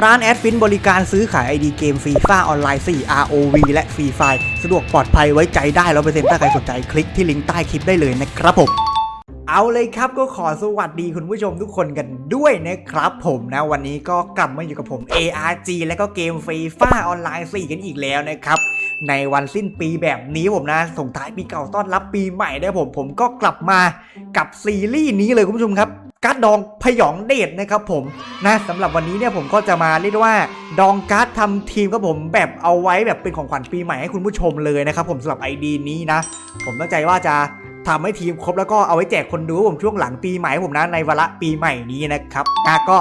ร้านแอดฟินบริการซื้อขาย ID เกมฟรีฟ้าออนไลน์ 4 ROV และฟรีไฟสะดวกปลอดภัยไว้ใจได้ร้อเปอร์เซ็นต์ถ้าใครสนใจคลิกที่ลิงก์ใต้คลิปได้เลยนะครับผมเอาเลยครับก็ขอสวัสดีคุณผู้ชมทุกคนกันด้วยนะครับผมนะวันนี้ก็กลับมาอยู่กับผม ARG และก็เกมฟรีฟ้าออนไลน์ 4 กันอีกแล้วนะครับ ในวันสิ้นปีแบบนี้ผมนะ ส่งท้ายปีเก่าต้อนรับปีใหม่ได้ผม ผมก็กลับมากับซีรีส์นี้เลยคุณผู้ชมครับการ์ดดองพยองเดชนะครับผมนะสำหรับวันนี้เนี่ยผมก็จะมาเรียกว่า ดองการ์ดทำทีมครับผมแบบเอาไว้แบบเป็นของขวัญปีใหม่ให้คุณผู้ชมเลยนะครับผมสำหรับ ID นี้นะ ผมตั้งใจว่าจะทำให้ทีมครบแล้วก็เอาไว้แจกคนดูผมช่วงหลังปีใหม่ผมนะในวาระปีใหม่นี้นะครับก็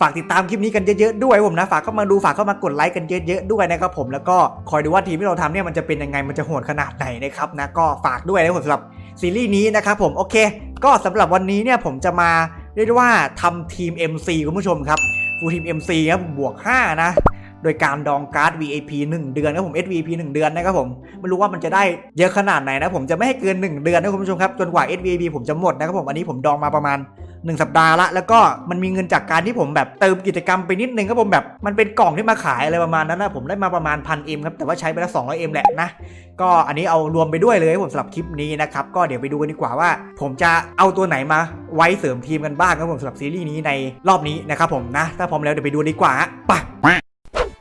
ฝากติดตามคลิปนี้กันเยอะๆด้วยผมนะฝากเข้ามาดูฝากเข้ามากดไลค์กันเยอะๆด้วยนะครับผมแล้วก็คอยดูว่าทีมที่เราทำเนี่ยมันจะเป็นยังไงมันจะโหดขนาดไหนนะครับนะก็ฝากด้วยนะผมสำหรับซีรีส์นี้นะครับผมโอเค ก็สำหรับวันนี้เนี่ยผมจะมาเรียกว่าทำทีม MC คุณผู้ชมครับฟูลทีม MC ครับบวก 5 นะ โดยการดองการ์ด VIP 1 เดือนนะครับผม SVP 1 เดือนนะครับผมไม่รู้ว่ามันจะได้เยอะขนาดไหนนะผมจะไม่ให้เกิน 1 เดือนนะคุณผู้ชมครับจนกว่า SVP ผมจะหมดนะครับผมอันนี้ผมดองมาประมาณ 1 สัปดาห์ละ แล้วก็มันมีเงินจากการที่ผมแบบเติมกิจกรรมไปนิดนึงครับผมแบบมันเป็นกล่องที่มาขายอะไรประมาณนั้นนะผมได้มาประมาณพันเอ็มครับแต่ว่าใช้ไปแล้ว200เอ็มแหละนะก็อันนี้เอารวมไปด้วยเลยผมสำหรับคลิปนี้นะครับก็เดี๋ยวไปดูกันดีกว่าว่า ผมจะเอาตัวไหนมาไว้เสริมทีมกันบ้างครับผมสำหรับซีรีส์นี้ในรอบนี้นะครับผมนะถ้าพร้อมแล้วเดี๋ยวไปดูดีกว่าฮะไป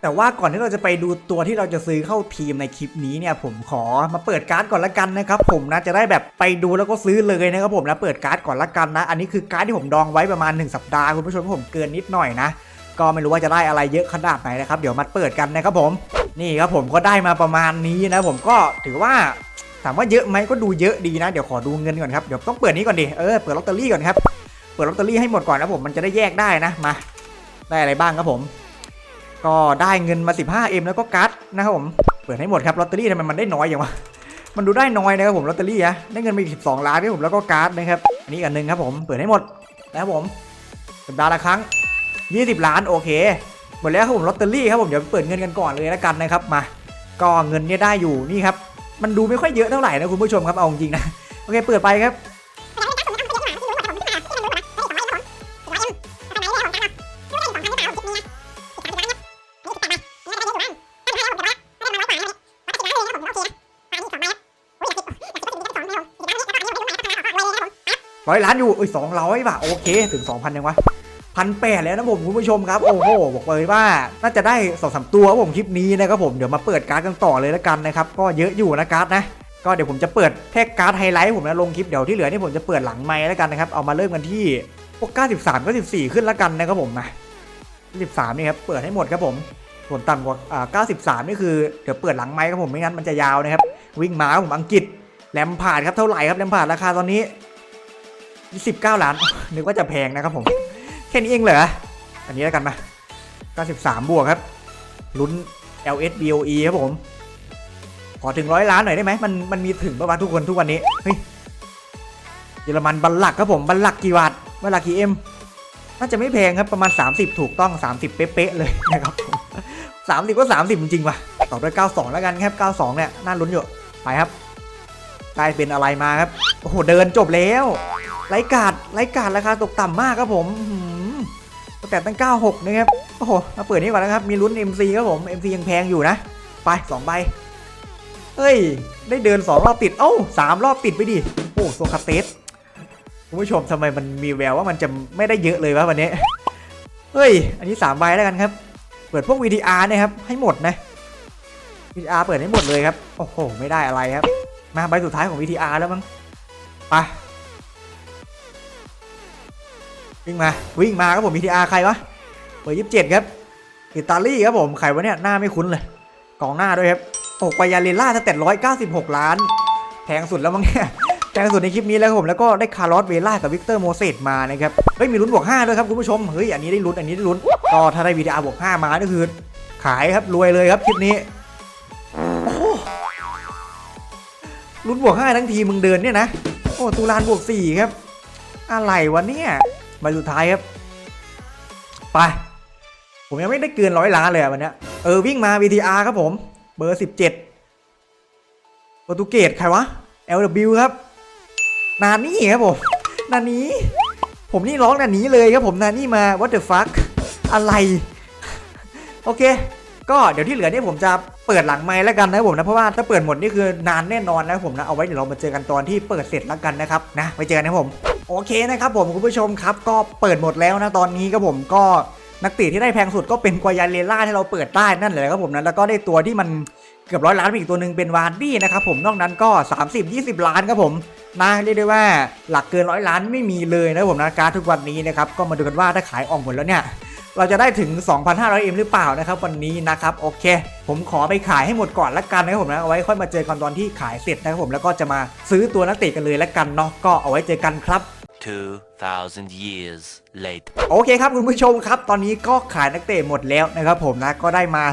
แต่ว่าก่อนที่เราจะไปดูตัวที่เราจะซื้อเข้าทีมในคลิปนี้เนี่ยผมขอมาเปิดการ์ดก่อนละกันนะครับผมนะจะได้แบบไปดูแล้วก็ซื้อเลยนะครับผมนะเปิดการ์ดก่อนละกันนะ อันนี้คือการ์ดที่ผมดองไว้ประมาณ 1 สัปดาห์คุณผู้ชมผมเกินนิดหน่อยนะ ก็ไม่รู้ว่าจะได้อะไรเยอะขนาดไหนนะครับเดี๋ยวมาเปิดกันนะครับผมนี่ครับผมก็ได้มาประมาณนี้นะ ผมก็ถือว่าถามว่าเยอะไหมก็ดูเยอะดีนะเดี๋ยวขอดูเงินก่อนครับเดี๋ยวต้องเปิดนี้ก่อนดิเออเปิดลอตเตอรี่ก่อนครับเปิดลอตเตอรี่ให้หมดก่อนนะผมมันจะได้แยกได้นะมา ได้อะไรบ้างครับผม ก็ได้เงินมา 15M แล้วก็การ์ดนะครับผม เปิดให้หมดครับลอตเตอรี่ทำไมมันได้น้อยอย่างวะ มันดูได้น้อยนะครับผมลอตเตอรี่อะได้เงินมาอีก12 ล้านนะครับผมแล้วก็การ์ดนะครับ อันนี้กันหนึงครับผม เปิดให้หมดนะครับผม สัปดาห์ละครั้ง 20 ล้านโอเค หมดแล้วครับผมลอตเตอรี่ครับผม เดี๋ยวเปิดเงินกันก่อนเลยแล้วกันนะครับ มา ก็เงินเนี่ยได้อยู่นี่ครับ มันดูไม่ค่อยเยอะเท่าไหร่นะคุณผู้ชมครับ เอาจริงนะ โอเค เปิดไปครับ ร้อยล้านอยู่เอ้ยสองร้อยบาทโอเค ถึง2,000ยังวะพันแปดแล้วนะผมคุณผู้ชมครับ โอ้โหบอกเลยว่าน่าจะได้สองสามตัวครับผมคลิปนี้นะครับผมเดี๋ยวมาเปิดการ์ดกันต่อเลยแล้วกันนะครับก็เยอะอยู่นะการ์ดนะก็เดี๋ยวผมจะเปิดแค่การ์ดไฮไลท์ผมนะลงคลิปเดี๋ยวที่เหลือนี่ผมจะเปิดหลังไม้แล้วกันนะครับเอามาเริ่มกันที่พวก93 94 ขึ้นแล้วกันนะครับผมนะ93นี่ครับเปิดให้หมดครับผมส่วนต่ำกว่าอ่า93 นี่คือเดี๋ยวเปิดหลังไม้ครับผมไม่งั้นมันจะยาวนะครับวิ่งมาผมอังกฤษแลมพาดครับเท่าไหร่ครับแลมพาดราคาตอนนี้ 29ล้าน นึกว่าจะแพงนะครับผมแค่นี้เองเหรอ อันนี้แล้วกันมา93 บวกครับ ลุ้น LS BOE ครับผม ขอถึงร้อยล้านหน่อยได้ไหม มันมันมีถึงประมาณทุกคนทุกวันนี้ เฮ้ย เยอรมันบัลลักครับผม บัลลักกี่บาทบัลลักกี่เอ็มน่าจะไม่แพงครับ ประมาณ 30 ถูกต้อง 30 เป๊ะๆเลยนะครับผม30 ก็ 30 จริงๆว่ะต่อด้วย 92 แล้วกันครับ 92 เนี่ย น่าลุ้นอยู่ ไปครับ ได้เป็นอะไรมาครับ โอ้โห เดินจบแล้ว ไร้กาดไร้กาดราคาตกต่ำมากครับผมอื้อหือแต่ตั้ง 96 นะครับ โอ้โห มาเปิดนี่ก่อนนะครับ มีลุ้น MC ครับผม MC ยังแพงอยู่นะ ไป 2 ใบ เฮ้ย ได้เดิน 2 รอบติด เอ้าสามรอบติดไปดิ โอ้โซคาเตสคุณผู้ชมทำไมมันมีแววว่ามันจะไม่ได้เยอะเลยวะวันนี้ เฮ้ย อันนี้ 3 ใบแล้วกันครับ เปิดพวก VTR นะครับ ให้หมดนะ VTR เปิดให้หมดเลยครับ โอ้โห ไม่ได้อะไรครับ มาใบสุดท้ายของ VTR แล้วมั้ง ไป วิ่งมาวิ่งมาครับผม VTR ใครวะเบอร์ยี่สิบเจ็ดครับอิตาลีครับผมใครวะเนี่ยหน้าไม่คุ้นเลยกองหน้าด้วยครับโอ้ปายาเลล่าสเต็ดร้อยเก้าสิบหกล้านแพงสุดแล้วมั้งเนี่ยแพงสุดในคลิปนี้แล้วครับผมแล้วก็ได้คาร์ลอสเวล่ากับวิกเตอร์โมเสสมานะครับเฮ้ยมีลุ้นบวก5ด้วยครับคุณผู้ชมเฮ้ยอันนี้ได้ลุ้นอันนี้ได้ลุ้นก็ถ้าได้ VTR บวก5มาก็คือขายครับรวยเลยครับคลิปนี้โอ้ลุ้นบวก5ทั้งทีมึงเดินเนี่ยนะโอ้ตูรานบวก4ครับ อะไรวะเนี่ย ใบสุดท้ายครับ ไป ผมยังไม่ได้เกินร้อยล้านเลยวันนี้เออวิ่งมา VTR ครับผม เบอร์ 17โปรตุเกสใครวะ LW ครับ นานี่ครับผม นานี้ ผมนี่ร้องนานี้เลยครับผม นานี่มา what the fuck อะไร โอเค ก็เดี๋ยวที่เหลือนี่ผมจะเปิดหลังไม้แล้วกันนะผมนะเพราะว่าถ้าเปิดหมดนี่คือนานแน่นอนนะผมนะเอาไว้เดี๋ยวเรามาเจอกันตอนที่เปิดเสร็จแล้วกันนะครับนะไปเจอกันนะผมโอเคนะครับผมคุณผู้ชมครับก็เปิดหมดแล้วนะตอนนี้ครับผมก็นักเตะที่ได้แพงสุดก็เป็นกวายาเลล่าที่เราเปิดได้นั่นแหละครับผมนะแล้วก็ได้ตัวที่มันเกือบร้อยล้านอีกตัวหนึ่งเป็นวาร์ดี้นะครับผมนอกนั้นก็ 30-20 ล้านครับผมนะเรียกได้ว่าหลักเกินร้อยล้านไม่มีเลยนะผมนะการทุกวันนี้นะครับก็มาดูกันว่าถ้าขายออกหมดแล้วเนี่ย เราจะได้ถึง 2,500M หรือเปล่านะครับวันนี้นะครับโอเค ผมขอไปขายให้หมดก่อนละกันนะครับผมนะเอาไว้ค่อยมาเจอกันตอนที่ขายเสร็จนะครับผมแล้วก็จะมาซื้อตัวนักเตะกันเลยละกันเนาะก็เอาไว้เจอกันครับ2,000 years later. โอเคครับคุณผู้ชมครับ ตอนนี้ก็ขายนักเตะหมดแล้วนะครับผมนะก็ได้มา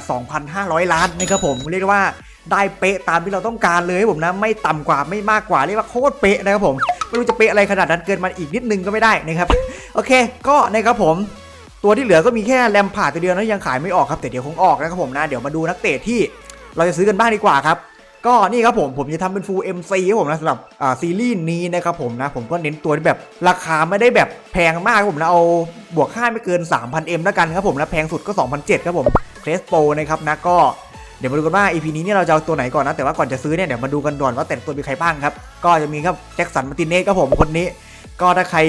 2,500 ล้านนะครับผมเรียกได้ว่าได้เป๊ะตามที่เราต้องการเลยครับผมนะไม่ต่ำกว่าไม่มากกว่าเรียกว่าโคตรเป๊ะนะครับผมไม่รู้จะเป๊ะอะไรขนาดนั้นเกินมาอีกนิดนึงก็ไม่ได้นะครับโอเค ก็นะครับผม ตัวที่เหลือก็มีแค่แรมผ่าตัวเดียวนะยังขายไม่ออกครับแต่เดี๋ยวคงออกนะครับผมนะเดี๋ยวมาดูนักเตะที่เราจะซื้อกันบ้างดีกว่าครับก็นี่ครับผมผมจะทำเป็น full MC ครับผมนะสำหรับซีรีส์นี้นะครับผมนะผมก็เน้นตัวที่แบบราคาไม่ได้แบบแพงมากครับผมนะเอาบวกค่าไม่เกิน 3,000M แล้วกันครับผมนะแพงสุดก็ 2,007ครับผมเครสโปนะครับนะก็เดี๋ยวมาดูกันว่า EP นี้เนี่ยเราจะเอาตัวไหนก่อนนะแต่ว่าก่อนจะซื้อเนี่ยเดี๋ยวมาดูกันก่อนว่าแต่ละตัวมีใครบ้างครับก็จะมีครับแจ็คสันมาร์ติเนสครับผมคนนี้ ก็ถ้าใคร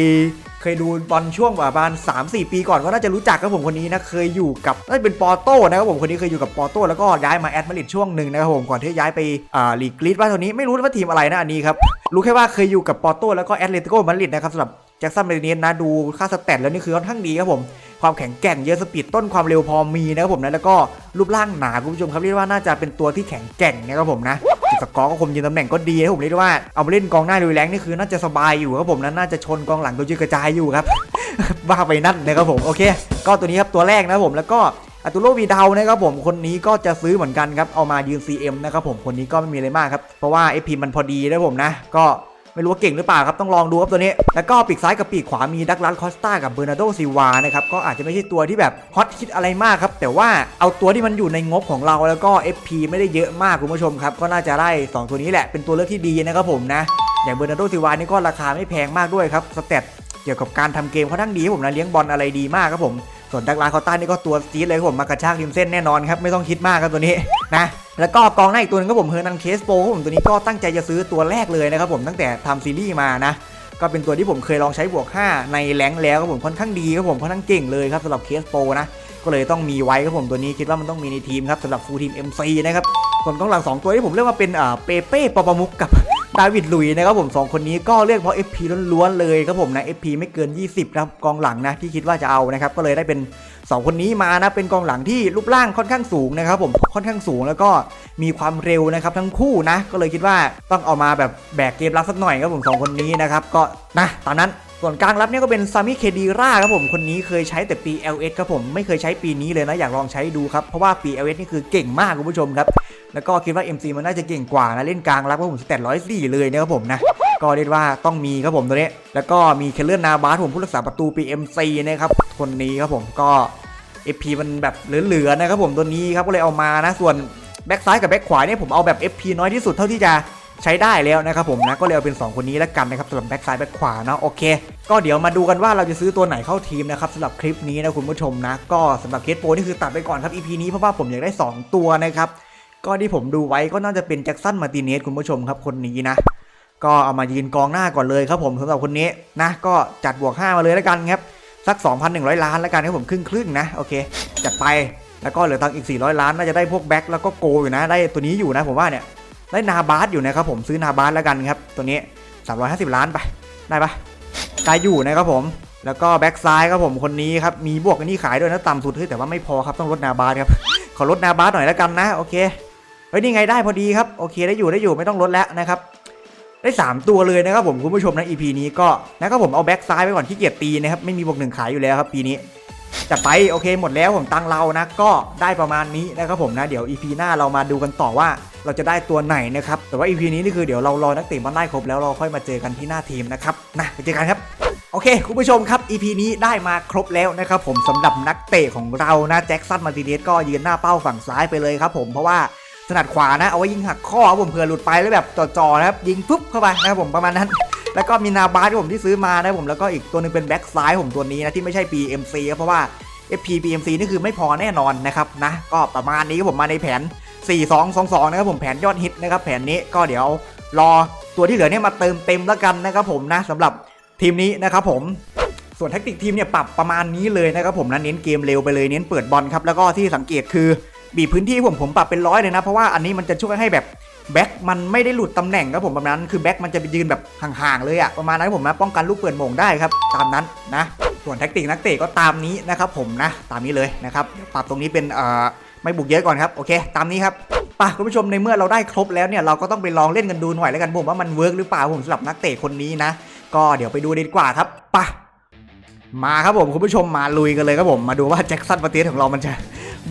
เคยดูบอลช่วงประมาณ3-4 ปีก่อนก็น่าจะรู้จักครับผมคนนี้นะเคยอยู่กับน่าจะเป็นปอร์โต้นะครับผมคนนี้เคยอยู่กับปอร์โต้แล้วก็ย้ายมาแอดมาดริดช่วงหนึ่งนะครับผมก่อนที่ย้ายไปอ่าลีกรีดว่าตัวนี้ไม่รู้ว่าทีมอะไรนะอันนี้ครับรู้แค่ว่าเคยอยู่กับปอร์โต้แล้วก็แอตเลติโกมาดริดนะครับสำหรับแจ็คสันมาร์ติเนสนะดูค่าสแตทแล้วนี่คือค่อนข้างดีครับผมความแข็งแกร่งเยอะสปีดต้นความเร็วพอมีนะครับผมนะแล้วก็รูปร่างหนาคุณผู้ชมครับเรียกว่าน่าจะเป็นตัวที่แข็งแกร่งนะครับผมนะ สกอร์ก็คมยืนตำแหน่งก็ดีนะผมเรียกได้ว่าเอามาเล่นกองหน้าดูแรงนี่คือน่าจะสบายอยู่ครับผมนั้นน่าจะชนกองหลังตัวยืดกระจายอยู่ครับว่าไปนั่นนะครับผมโอเค ก็ตัวนี้ครับตัวแรกนะครับผมแล้วก็อัตุโลวีดาวนะครับผมคนนี้ก็จะซื้อเหมือนกันครับเอามายืน CM นะครับผมคนนี้ก็ไม่มีอะไรมากครับเพราะว่าไอพีมันพอดีนะผมนะก็ ไม่รู้ว่าเก่งหรือเปล่าครับต้องลองดูครับตัวนี้ แล้วก็ปีกซ้ายกับปีกขวามีดักลัสคอสตากับเบอร์นาโดซิวานะครับก็อาจจะไม่ใช่ตัวที่แบบฮอตฮิตอะไรมากครับแต่ว่าเอาตัวที่มันอยู่ในงบของเราแล้วก็ FP ไม่ได้เยอะมากคุณผู้ชมครับก็น่าจะได้สองตัวนี้แหละเป็นตัวเลือกที่ดีนะครับผมนะอย่างเบอร์นาโดซิวานี่ก็ราคาไม่แพงมากด้วยครับสเตตเกี่ยวกับการทำเกมค่อนข้งดีครับผมนะเลี้ยงบอลอะไรดีมากครับผม ส่วนดักลาคอต้านี่ก็ตัวจี๊ดเลยครับผมมากระชากริมเส้นแน่นอนครับไม่ต้องคิดมากครับตัวนี้นะแล้วก็กองหน้าอีกตัวหนึงครับผมเฮอร์นันเคสโปครับผมตัวนี้ก็ตั้งใจจะซื้อตัวแรกเลยนะครับผมตั้งแต่ทำซีรีส์มานะก็เป็นตัวที่ผมเคยลองใช้บวก 5 ในแรงแล้วครับผมค่อนข้างดีครับผมค่อนข้างเก่งเลยครับสำหรับเคสโปนะก็เลยต้องมีไว้ครับผมตัวนี้คิดว่ามันต้องมีในทีมครับสำหรับฟูลทีม MC นะครับส่วนกองหลังสองตัวที่ผมเรียกว่าเป็นอ่าเปเป้ปอปมุกกับ ดาวิดลุยนะครับผมสองคนนี้ก็เรียกเพราะ FP ล้วนๆเลยครับผมนะ FP ไม่เกิน 20นะครับกองหลังนะที่คิดว่าจะเอานะครับก็เลยได้เป็น 2 คนนี้มานะเป็นกองหลังที่รูปร่างค่อนข้างสูงนะครับผมค่อนข้างสูงแล้วก็มีความเร็วนะครับทั้งคู่นะ ก็เลยคิดว่าต้องเอามาแบบแบกเกมรับสักหน่อยครับผมสองคนนี้นะครับก็นะตามนั้นส่วนกลางรับเนี่ยก็เป็นซามิเคดีราครับผมคนนี้เคยใช้แต่ปี LS ครับผมไม่เคยใช้ปีนี้เลยนะอยากลองใช้ดูครับเพราะว่าปี LS นี่คือเก่งมากคุณผู้ชมครับ แล้วก็คิดว่า MC มันน่าจะเก่งกว่านะ เล่นกลางรับก็ผมสเตตร้อยสี่เลยนะครับผมนะ ก็เรียกว่าต้องมีครับผมตัวนี้ แล้วก็มีเคลเลอร์นาบาสผมผู้รักษาประตูปี MC นะครับ คนนี้ครับผมก็ FP มันแบบเหลือๆนะครับผมตัวนี้ครับก็เลยเอามานะ ส่วนแบ็กซ้ายกับแบ็กขวาเนี่ยผมเอาแบบ FP น้อยที่สุดเท่าที่จะใช้ได้แล้วนะครับผมนะก็เลยเอาเป็น 2 คนนี้แล้วกันนะครับสำหรับแบ็กซ้ายแบ็กขวาเนาะโอเค ก็เดี๋ยวมาดูกันว่าเราจะซื้อตัวไหนเข้าทีมนะครับสำหรับคลิปนี้นะคุณผู้ชมนะ ก็สำหรับเคสโปนี่คือตัดไปก่อนครับ EP นี้เพราะว่าผมอยากได้ 2 ตัวนะครับ ก็ที่ผมดูไว้ก็น่าจะเป็นแจ็คสันมาติเนสคุณผู้ชมครับคนนี้นะ ก็เอามายืนกองหน้าก่อนเลยครับผมสำหรับคนนี้นะ ก็จัดบวก 5 มาเลยแล้วกันครับสัก 2,100 ล้านแล้วกันครับผมครึ่งครึ่งๆนะโอเค จัดไปแล้วก็เหลือตังอีก 400 ล้านน่าจะได้พวกแบ็คแล้วก็โกอยู่นะ ได้ตัวนี้อยู่นะผมว่าเนี่ยได้นาบาสอยู่นะครับผมซื้อนาบาสแล้วกันครับตัวนี้ 350 ล้านไปได้ปะได้อยู่นะครับผมแล้วก็แบ็คซ้ายครับผมคนนี้ครับมีบวกอันนี้ขายด้วยนะต่ำสุดเฮ้ยแต่ว่าไม่พอครับต้องลดนาบาสครับขอลดนาบาสหน่อยแล้วกันนะโอเค เฮ้ยนี่ไงได้พอดีครับโอเคได้อยู่ได้อยู่ไม่ต้องลดแล้วนะครับได้ 3 ตัวเลยนะครับผมคุณผู้ชมนะ EP นี้ก็นะครับผมเอาแบ็กซ้ายไปก่อนที่เกียรตีนะครับไม่มีบวกหนึ่งขายอยู่แล้วครับปีนี้จัดไปโอเคหมดแล้วผมตังเรานะก็ได้ประมาณนี้นะครับผมนะเดี๋ยว EP หน้าเรามาดูกันต่อว่าเราจะได้ตัวไหนนะครับแต่ว่า EP นี้นี่คือเดี๋ยวเรารอนักเตะมาได้ครบแล้วเราค่อยมาเจอกันที่หน้าทีมนะครับนะไปเจอกันครับโอเค คุณผู้ชมครับ EP นี้ได้มาครบแล้วนะครับผมสำหรับนักเตะของเรานะแจ็คสันมาร์ติเนสก็ยืนหน้าเป้าฝั่งซ้ายไปเลยครับผมเพราะว่า ถนัดขวานะ เอาไว้ยิงหักข้อครับผมเผื่อหลุดไปแล้วแบบจ่อๆนะครับยิงปุ๊บเข้าไปนะครับผมประมาณนั้น แล้วก็มีนาบาสที่ผมที่ซื้อมานะครับผมแล้วก็อีกตัวหนึงเป็นแบ็กซ้ายผมตัวนี้นะที่ไม่ใช่ปี MC ครับเพราะว่า FP BMC นี่คือไม่พอแน่นอนนะครับนะก็ประมาณนี้ครับผมมาในแผน 4-2-2-2นะครับผมแผนยอดฮิตนะครับแผนนี้ก็เดี๋ยวรอตัวที่เหลือเนี่ยมาเติมเต็มแล้วกันนะครับผมนะสำหรับทีมนี้นะครับผมส่วนแท็กติกทีมเนี่ยปรับประมาณนี้เลยนะครับผมนะเน้นเกมเร็วไปเลยเน้นเปิดบอลครับแล้วก็ที่สังเกตคือ บีบพื้นที่ผมผมปรับเป็นร้อยเลยนะ เพราะว่าอันนี้มันจะช่วยให้แบบแบ็คมันไม่ได้หลุดตำแหน่งครับผมประมาณนั้น คือแบ็คมันจะไปยืนแบบห่างๆเลยอะประมาณนั้นผมนะป้องกันลูกเปิดโมงได้ครับตามนั้นนะส่วนแท็กติกนักเตะก็ตามนี้นะครับผมนะตามนี้เลยนะครับปรับตรงนี้เป็นเอ่อไม่บุกเยอะก่อนครับโอเค ตามนี้ครับป่ะคุณผู้ชมในเมื่อเราได้ครบแล้วเนี่ยเราก็ต้องไปลองเล่นกันดูหน่อยแล้วกันผมว่ามันเวิร์กหรือเปล่าผมสำหรับนักเตะคนนี้นะ ก็เดี๋ยวไปดูดีกว่าครับป่ะมาครับผมคุณผู้ชมมาลุยกันเลยครับผมมาดูว่าแจ็คสันปาเตียของเรามันจะ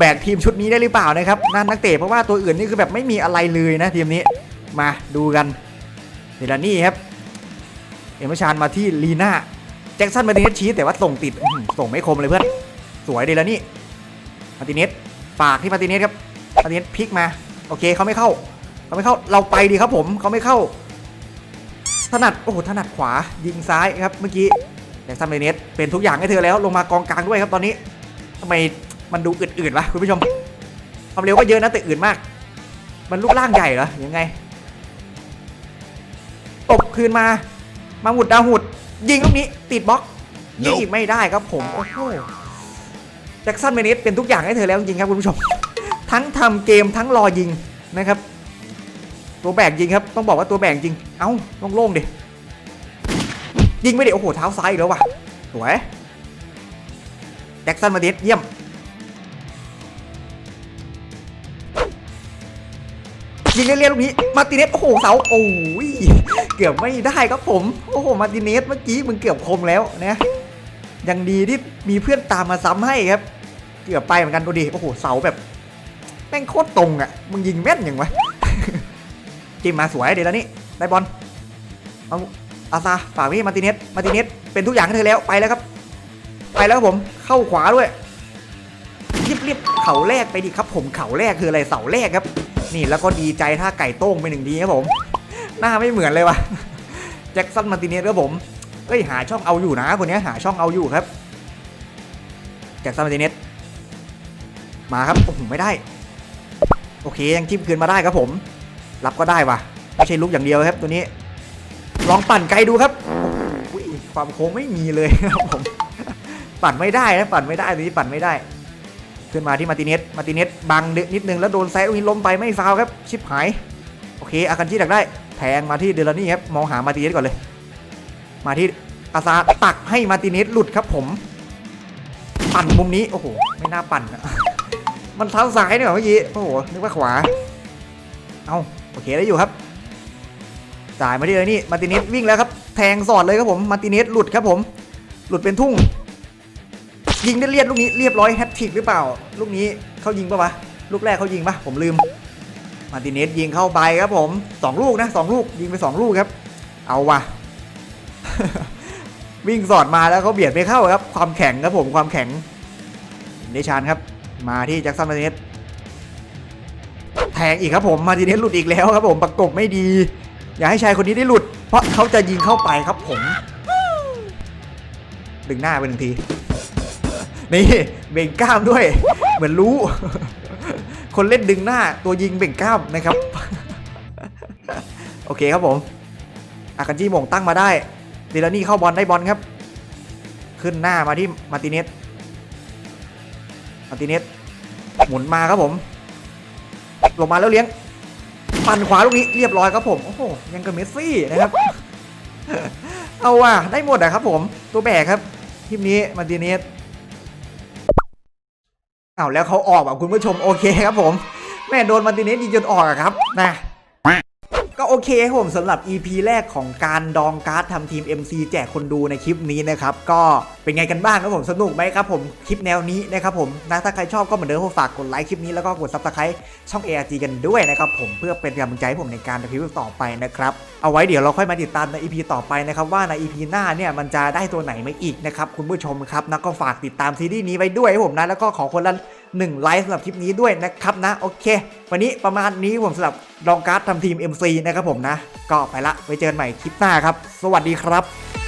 แบกทีมชุดนี้ได้หรือเปล่านะครับนั่นนักเตะเพราะว่าตัวอื่นนี่คือแบบไม่มีอะไรเลยนะทีมนี้มาดูกันเดลานี่ครับ เอมชานมาที่ลีน่าแจ็คสันมาติเนสชี้แต่ว่าส่งติดส่งไม่คมเลยเพื่อนสวยเดลานี่มาติเนสฝากที่มาติเนสครับมาติเนสพลิกมาโอเคเขาไม่เข้าเขาไม่เข้าเราไปดีครับผมเขาไม่เข้า ถนัดโอ้โหถนัดขวายิงซ้ายครับเมื่อกี้แจ็คสันเมเนสเป็นทุกอย่างให้เธอแล้วลงมากองกลางด้วยครับตอนนี้ทำไม มันดูอืดๆวะคุณผู้ชม ความเร็วก็เยอะนะแต่อืดมาก มันรูปร่างใหญ่เหรอยังไง ตบคืนมา มาหมุดดาวหุด ยิงลูกนี้ ติดบล็อกยิงอีกไม่ได้ครับผมโอ้โหแจ็คสันเมเนสเป็นทุกอย่างให้เธอแล้วจริงๆครับคุณผู้ชม ทั้งทำเกมทั้งรอยิงนะครับ ตัวแบกยิงครับ ต้องบอกว่าตัวแบกจริง เอ้าโล่งๆดิยิงไม่ได้โอ้โหเท้าซ้ายอีกแล้วว่ะสวยแจ็คสันมาดิสเยี่ยม ยิงเรียนๆลูกนี้มาร์ติเนสโอ้โหเสาโอ้ยเกือบไม่ได้ครับผมโอ้โหมาร์ติเนสเมื่อกี้มึงเกือบคมแล้วนะยังดีที่มีเพื่อนตามมาซ้ำให้ครับ เกือบไปเหมือนกันดูดิโอ้โหเสาแบบแม่งโคตรตรงอะมึงยิงแม่นอย่างวะจิ้มมาสวยเดี๋ยวนี่ได้บอลเอาอาซาฝากพี่มาร์ติเนสมาร์ติเนสเป็นทุกอย่างให้เธอแล้วไปแล้วครับ ไปแล้วครับผมเข้าขวาด้วยรีบรีบๆเข่าแรกไปดิครับ ผมเข่าแรกคืออะไรเสาแรกครับ นี่แล้วก็ดีใจท่าไก่โต้งไปหนึ่งทีครับผม หน้าไม่เหมือนเลยวะแจ็คสันมาร์ติเนสครับผมเอ้ยหาช่องเอาอยู่นะคนนี้หาช่องเอาอยู่ครับแจ็คสันมาร์ติเนสมาครับโอ้โหไม่ได้ โอเคยังจิ้มคืนมาได้ครับผม รับก็ได้ว่ะไม่ใช่ลุกอย่างเดียวครับ ตัวนี้ ลองปั่นไกลดูครับความโค้งไม่มีเลยครับผม ปั่นไม่ได้นะปั่นไม่ได้ตัวนี้ปั่นไม่ได้ ขึ้นมาที่มาติเนสมาติเนสบังนิดนึงแล้วโดนแซะลูกนี้ล้มไปไม่ฟาวครับชิบหายโอเคอาคันชิดักได้แทงมาที่เดลานี่ครับมองหามาติเนสก่อนเลย มาที่อาซาตักให้มาติเนสหลุดครับผมปั่นมุมนี้โอ้โหไม่น่าปั่นอะมันเท้าซ้ายเนี่ยเหรอเมื่อกี้โอ้โหนึกว่าขวาเอาโอเคได้อยู่ครับจ่ายมาที่เลยนี่มาติเนสวิ่งแล้วครับแทงสอดเลยครับผมมาติเนสหลุดครับผม หลุดเป็นทุ่ง ยิงได้เลียดลูกนี้เรียบร้อยแฮตทริกหรือเปล่า ลูกนี้เขายิงปะวะลูกแรกเขายิงปะผมลืม มาติเนสยิงเข้าไปครับผมสองลูกนะสองลูกยิงไปสองลูกครับ เอาวะวิ่งสอดมาแล้วเขาเบียดไม่เข้าครับ ความแข็งครับผมความแข็งเดชานครับ มาที่แจ็คสันมาติเนสแทงอีกครับผมมาติเนสหลุดอีกแล้วครับผมประกบไม่ดี อย่าให้ชายคนนี้ได้หลุด เพราะเขาจะยิงเข้าไปครับผม ดึงหน้าไปหนึ่งที นี่เบ่งกล้ามด้วย เหมือนรู้ คนเล่นดึงหน้าตัวยิงเบ่งกล้ามนะครับ โอเคครับผมอากันจีหมงตั้งมาได้เดลานี่เข้าบอลได้บอลครับ ขึ้นหน้ามาที่มาร์ติเนสมาร์ติเนสหมุนมาครับผมลงมาแล้วเลี้ยง ปั่นขวาลูกนี้เรียบร้อยครับผม โอ้โห ยังกับเมสซี่นะครับ เอาว่ะได้หมดอะครับผม ตัวแบกครับทีมนี้มาร์ติเนส เอาแล้วเขาออกแบบคุณผู้ชมโอเคครับผม แม่โดนมาร์ติเนสยิงจนออกอะครับนะ ก็โอเคครับผมสำหรับ EP แรกของการดองการ์ดทำทีม MC แจกคนดูในคลิปนี้นะครับ ก็เป็นไงกันบ้างครับผมสนุกไหมครับผมคลิปแนวนี้นะครับผมนะถ้าใครชอบก็เหมือนเดิมฝากกดไลค์คลิปนี้แล้วก็กด Subscribe ช่อง ARG กันด้วยนะครับผมเพื่อเป็นกำลังใจให้ผมในการรีวิวต่อไปนะครับเอาไว้เดี๋ยวเราค่อยมาติดตามใน EP ต่อไปนะครับว่าใน EP หน้าเนี่ยมันจะได้ตัวไหนมาอีกนะครับคุณผู้ชมครับนะก็ฝากติดตามซีรีส์นี้ไว้ด้วยครับผมนะแล้วก็ขอคนละ หนึ่งไลค์สำหรับคลิปนี้ด้วยนะครับนะโอเค วันนี้ประมาณนี้ผมสำหรับลองการ์ดทำทีม MC นะครับผมนะ ก็ไปละไว้เจอกันใหม่คลิปหน้าครับ สวัสดีครับ